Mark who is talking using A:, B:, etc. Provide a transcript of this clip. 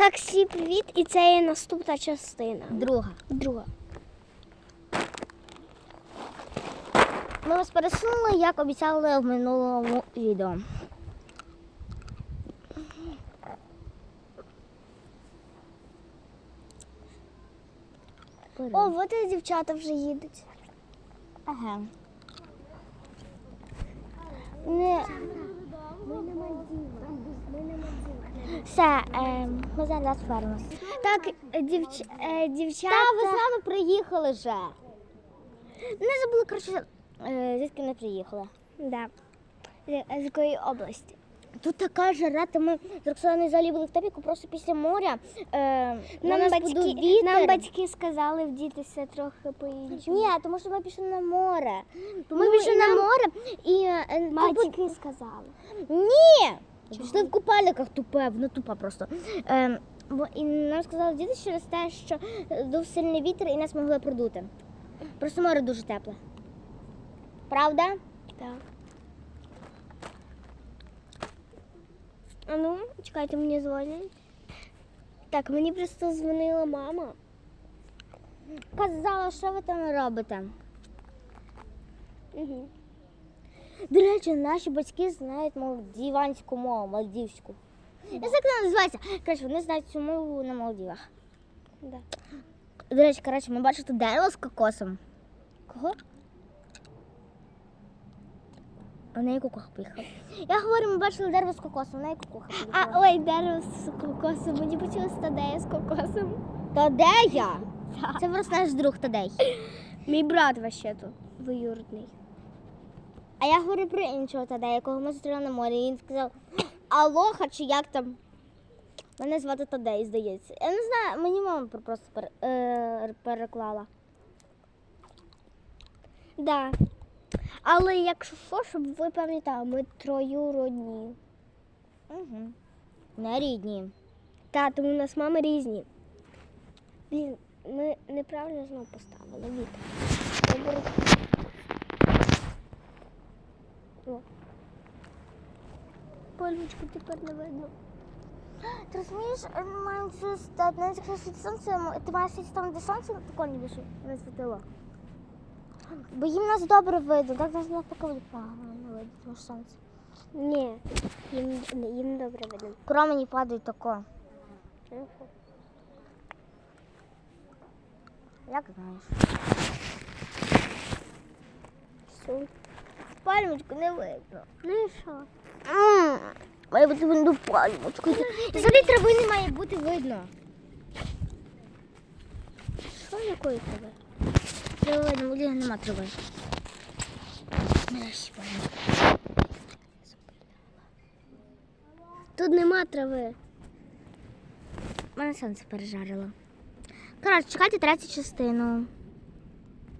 A: Так, всі привіт, і це є наступна частина.
B: Друга.
A: Друга.
B: Ми вас пересунули, як обіцяли в минулому відео.
A: О, от і дівчата вже їдуть.
B: Ага.
A: Не...
B: Все, е, ми зараз вернемось.
A: Так, дівч... е, дівчата.
B: Та ви з нами приїхали вже. Не забули, коротше, е, звідки не приїхали.
A: Да. З якої області?
B: Тут така жара, то ми з Роксаною взагалі були в топіку просто після моря. Е, на
A: Нам
B: нас подув
A: батьки,
B: вітер.
A: нам батьки сказали вдітися трохи по-іншому.
B: Ні, тому що ми пішли на море.
A: Ми
B: Ну,
A: пішли
B: і
A: на
B: нам-
A: море,
B: І е, е,
A: батьки сказали.
B: Ні! Пішли в купальниках тупе, ну тупо просто. Е, бо, і нам сказали діти через те, що дув сильний вітер і нас могли продути. Просто море дуже тепле. Правда?
A: Так. А ну, чекайте, мені дзвонять. Так, мені просто дзвонила мама.
B: Казала, що ви там робите.
A: Угу.
B: До речі, наші батьки знають молдіванську мову, мальдівську. Я знаю, як вона називається. Коротше, вони знають цю мову на Малдівах.
A: Да.
B: До речі, коротше, ми бачили дерево з кокосом.
A: Кого?
B: А в неї кукуха поїхала. Я говорю, ми бачили дерево з кокосом, в неї кукуха поїхала.
A: А ой, дерево з кокосом. Мені почулося стадея з кокосом.
B: Тадея? Це просто наш друг Тадей.
A: Мій брат вообще тут двоюродний.
B: А я говорю про іншого Тадея, якого ми зустріли на морі. І він сказав, Алоха, чи як там? Мене звати Тадей, здається. Я не знаю, мені мама просто е, переклала.
A: Да. Але якщо що, щоб ви пам'ятали, ми троюродні.
B: Угу. Не рідні.
A: Та, тому у нас мами різні. Блін, ми неправильно знову поставили. Вибору. Пальмочку тепер не видно.
B: Ти розумієш, е, маємо стати, навіть якщо сонце, ти маєш сидіти там, де сонце, на такому більше не світило. Бо їм нас добре видно, так нас навпаки буде погано не видно, тому що сонце.
A: Ні, їм, їм добре видно.
B: Промені падають тако. Як знаєш.
A: Все.
B: Пальмочку не видно.
A: Ну і що?
B: Має бути видно пальмочку. Взагалі трави не має бути видно.
A: Що якої тебе?
B: Трави видно, в нема. Нарешті.
A: Тут нема трави.
B: Мене сонце пережарило. Коротше, чекайте третю частину.